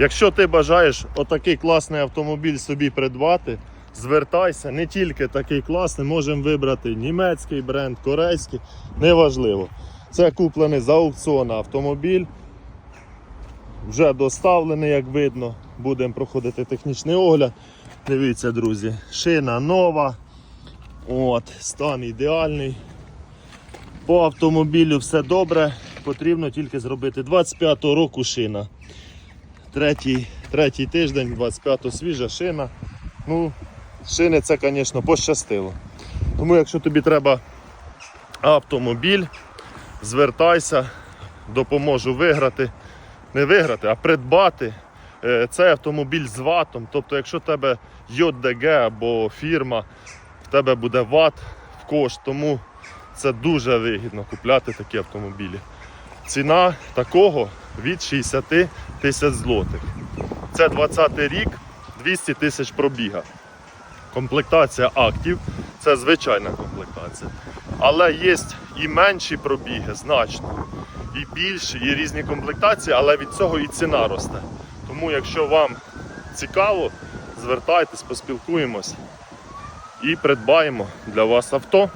Якщо ти бажаєш отакий класний автомобіль собі придбати, звертайся, не тільки такий класний, можемо вибрати німецький бренд, корейський, неважливо. Це куплений з аукціону автомобіль. Вже доставлений, як видно. Будемо проходити технічний огляд. Дивіться, друзі, шина нова. От, стан ідеальний. По автомобілю все добре. Потрібно тільки зробити 25-го року шина. Третій, третій тиждень, 25-го свіжа шина. Ну, шини це, звісно, пощастило. Тому, якщо тобі треба автомобіль, звертайся, допоможу виграти. Не виграти, а придбати е, цей автомобіль з ватом. Тобто, якщо в тебе ЙДГ або фірма, в тебе буде ват в кошт, тому це дуже вигідно купляти такі автомобілі. Ціна такого від 60 тисяч злотих. Це 20 рік, 200 тисяч пробіга. Комплектація актів це звичайна комплектація. Але є і менші пробіги значно, і більші, і різні комплектації, але від цього і ціна росте. Тому, якщо вам цікаво, звертайтесь, поспілкуємось і придбаємо для вас авто.